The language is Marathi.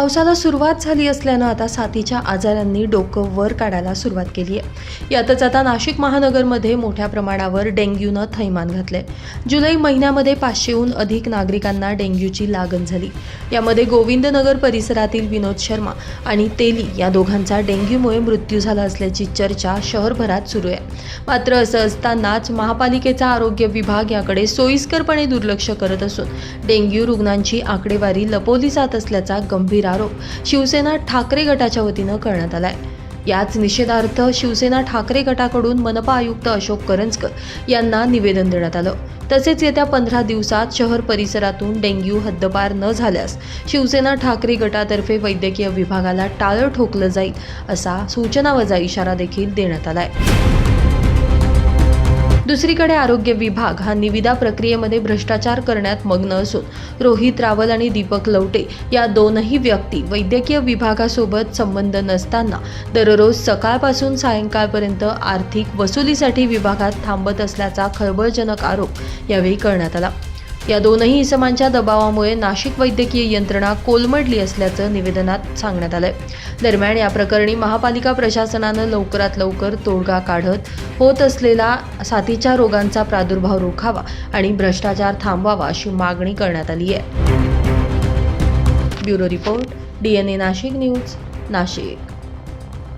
पावसाला सुरुवात झाली असल्यानं आता साथीच्या आजारांनी डोकं वर काढायला सुरुवात केली आहे. यातच आता नाशिक महानगरमध्ये मोठ्या प्रमाणावर डेंग्यूनं थैमान घातलंय. जुलै महिन्यामध्ये पाचशेहून अधिक नागरिकांना डेंग्यूची लागण झाली. यामध्ये गोविंदनगर परिसरातील विनोद शर्मा आणि तेली या दोघांचा डेंग्यूमुळे मृत्यू झाला असल्याची चर्चा शहरभरात सुरू आहे. मात्र असं असतानाच महापालिकेचा आरोग्य विभाग याकडे सोयीस्करपणे दुर्लक्ष करत असून डेंग्यू रुग्णांची आकडेवारी लपवली जात असल्याचा गंभीर आरोप शिवसेना ठाकरे गटाच्या वतीनं करण्यात आलाय. याच निषेधार्थ शिवसेना ठाकरे गटाकडून मनपा आयुक्त अशोक करंजकर यांना निवेदन देण्यात आलं. तसेच येत्या पंधरा दिवसात शहर परिसरातून डेंग्यू हद्दपार न झाल्यास शिवसेना ठाकरे गटातर्फे वैद्यकीय विभागाला टाळं ठोकलं जाईल असा सूचनावजा इशारा देखील देण्यात आलाय. दुसरीकडे आरोग्य विभाग हा निविदा प्रक्रियेमध्ये भ्रष्टाचार करण्यात मग्न असून रोहित रावल आणि दीपक लवटे या दोनही व्यक्ती वैद्यकीय विभागासोबत संबंध नसताना दररोज सकाळपासून सायंकाळपर्यंत आर्थिक वसुलीसाठी विभागात थांबत असल्याचा खळबळजनक आरोप यावेळी करण्यात आला. या दोनही इसमांच्या दबावामुळे नाशिक वैद्यकीय यंत्रणा कोलमडली असल्याचं निवेदनात सांगण्यात आलंय. दरम्यान या प्रकरणी महापालिका प्रशासनानं लवकरात लवकर तोडगा काढत होत असलेला साथीच्या रोगांचा प्रादुर्भाव रोखावा आणि भ्रष्टाचार थांबवावा अशी मागणी करण्यात आली आहे. Bureau report DNA Nashik news Nashik.